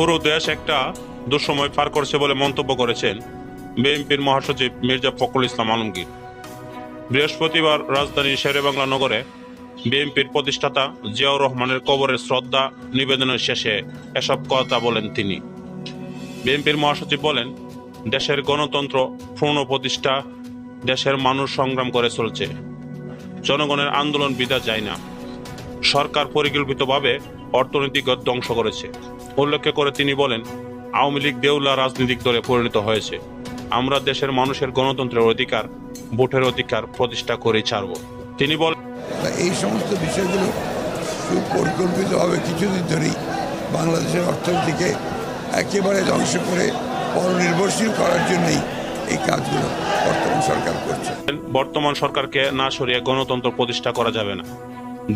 পুরো দেশ একটা দুঃসময় পার করছে বলে মন্তব্য করেছেন বিএনপির মহাসচিব মির্জা ফখরুল ইসলাম আলমগীর। বৃহস্পতিবার রাজধানীর শেরেবাংলা নগরে বিএনপির প্রতিষ্ঠাতা জিয়াউর রহমানের কবরের শ্রদ্ধা নিবেদনের শেষে এসব কথা বলেন তিনি। বিএনপির মহাসচিব বলেন, দেশের গণতন্ত্র, পূর্ণ প্রতিষ্ঠা, দেশের মানুষ সংগ্রাম করে চলছে। জনগণের আন্দোলন বিদা যায় না। সরকার পরিকল্পিতভাবে অর্থনৈতিক ধ্বংস করেছে। উল্লেখ করে তিনি বলেন আওয়ামী লীগ দেউলা রাজনৈতিক দলে পরিণত হয়েছে। আমরা দেশের মানুষের গণতন্ত্রের অধিকার ভোটের অধিকার প্রতিষ্ঠা করে ছাড়ব। তিনি বলেন এই সমস্ত বিষয়গুলো সুপরিকল্পিতভাবে কিছুদিন ধরেই বাংলাদেশের অর্থনীতিকে একেবারে ধ্বংস করে পরনির্ভরশীল করার জন্যই এই কাজগুলো বর্তমান সরকার করছে। বর্তমান সরকারকে না সরিয়ে গণতন্ত্র প্রতিষ্ঠা করা যাবে না।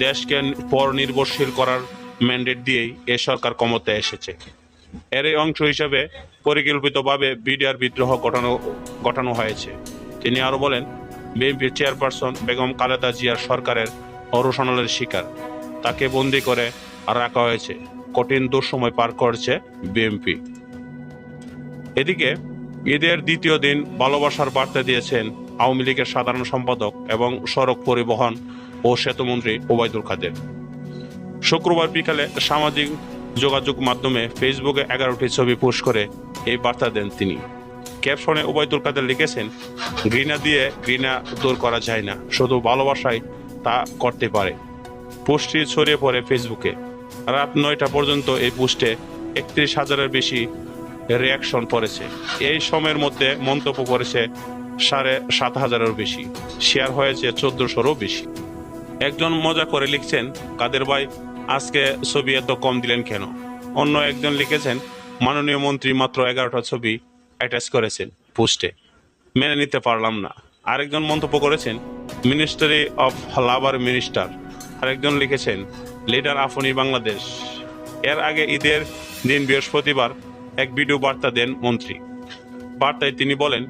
দেশকে পরনির্ভরশীল করার ম্যান্ডেট দিয়েই এ সরকার ক্ষমতায় এসেছে। এর অংশ হিসেবে পরিকল্পিতভাবে বিডিআর বিদ্রোহ ঘটানো ঘটানো হয়েছে। তিনি আরও বলেন, বিএনপির চেয়ারপারসন বেগম খালেদা জিয়ার সরকারের অরুষণলের শিকার। তাকে বন্দি করে রাখা হয়েছে। কঠিন দুঃসময় পার করছে বিএনপি। এদিকে ঈদের দ্বিতীয় দিন ভালোবাসার বার্তা দিয়েছেন আওয়ামী লীগের সাধারণ সম্পাদক এবং সড়ক পরিবহন ও সেতুমন্ত্রী ওবায়দুল কাদের। শুক্রবার বিকালে সামাজিক যোগাযোগ মাধ্যমে ফেসবুকে এগারোটি ছবি পোস্ট করে এই বার্তা দেন তিনি। ক্যাপশনে ওবায়দুল কাদের লিখেছেন, ঘৃণা দিয়ে ঘৃণা দূর করা যায় না, শুধু ভালোবাসায় তা করতে পারে। পোস্টটি ছড়িয়ে পড়ে ফেসবুকে। রাত নয়টা পর্যন্ত এই পোস্টে একত্রিশ হাজারের বেশি রিয়াকশন পড়েছে। এই সময়ের মধ্যে মন্তব্য করেছে সাড়ে সাত হাজারেরও বেশি শেয়ার হয়েছে চোদ্দশোরও বেশি। একজন মজা করে লিখছেন, কাদের ভাই আজকে ছবি এত কম দিলেন কেন? অন্য একজন লিখেছেন, মাননীয় মন্ত্রী মাত্র এগারোটা ছবি অ্যাটাচ করেছেন পোস্টে মেনে নিতে পারলাম না। আরেকজন মন্তব্য করেছেন মিনিস্ট্রি অফ লাবার মিনিস্টার আরেকজন লিখেছেন লিডার আফনি বাংলাদেশ। এর আগে ঈদের দিন বৃহস্পতিবার এক ভিডিও বার্তা দেন মন্ত্রী। বার্তায় তিনি বলেন,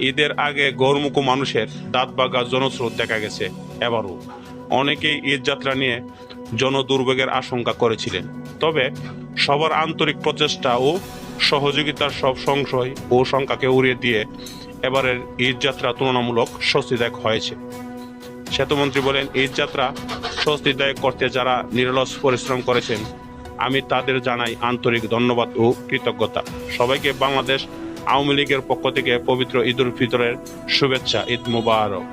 ঈদের আগে গৌরমুখ মানুষের দাঁত বাগা জনস্রোত দেখা গেছে এবারও। অনেকেই ঈদ যাত্রা নিয়ে জনদুর্ভোগের আশঙ্কা করেছিলেন। তবে সবার আন্তরিক প্রচেষ্টা ও সহযোগিতার সব সংশয় ও শঙ্কাকে উড়িয়ে দিয়ে এবারের ঈদযাত্রা তুলনামূলক স্বস্তিদায়ক হয়েছে। সেতুমন্ত্রী বলেন ঈদযাত্রা স্বস্তিদায়ক করতে যারা নিরলস পরিশ্রম করেছেন, আমি তাদের জানাই আন্তরিক ধন্যবাদ ও কৃতজ্ঞতা। সবাইকে বাংলাদেশ আওয়ামী লীগের পক্ষ থেকে পবিত্র ঈদ উল ফিতরের শুভেচ্ছা, ঈদ মুবারক।